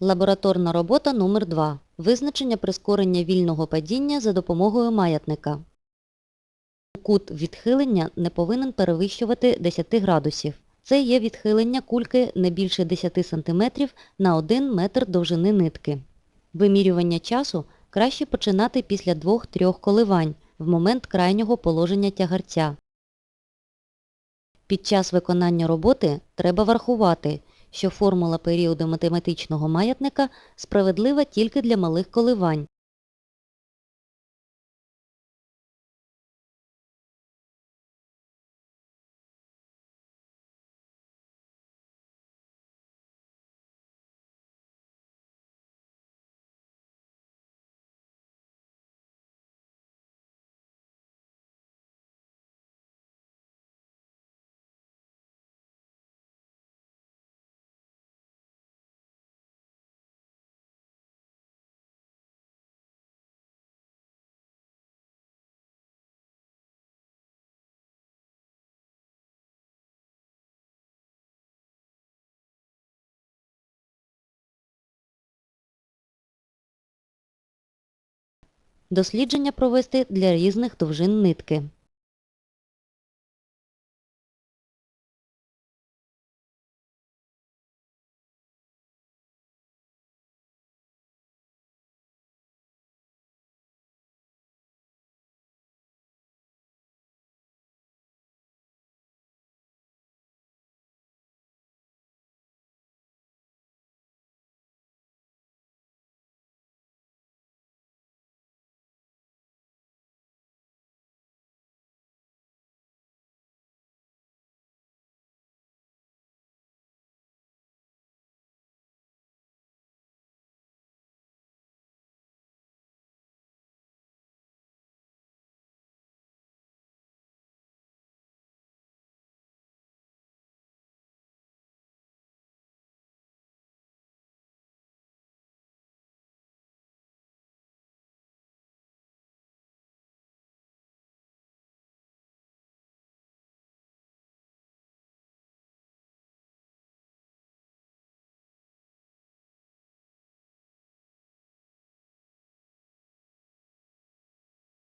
Лабораторна робота номер 2 Визначення прискорення вільного падіння за допомогою маятника. Кут відхилення не повинен перевищувати 10 градусів. Це є відхилення кульки не більше 10 см на 1 метр довжини нитки. Вимірювання часу краще починати після 2-3 коливань в момент крайнього положення тягарця. Під час виконання роботи треба врахувати, що формула періоду математичного маятника справедлива тільки для малих коливань. Дослідження провести для різних довжин нитки.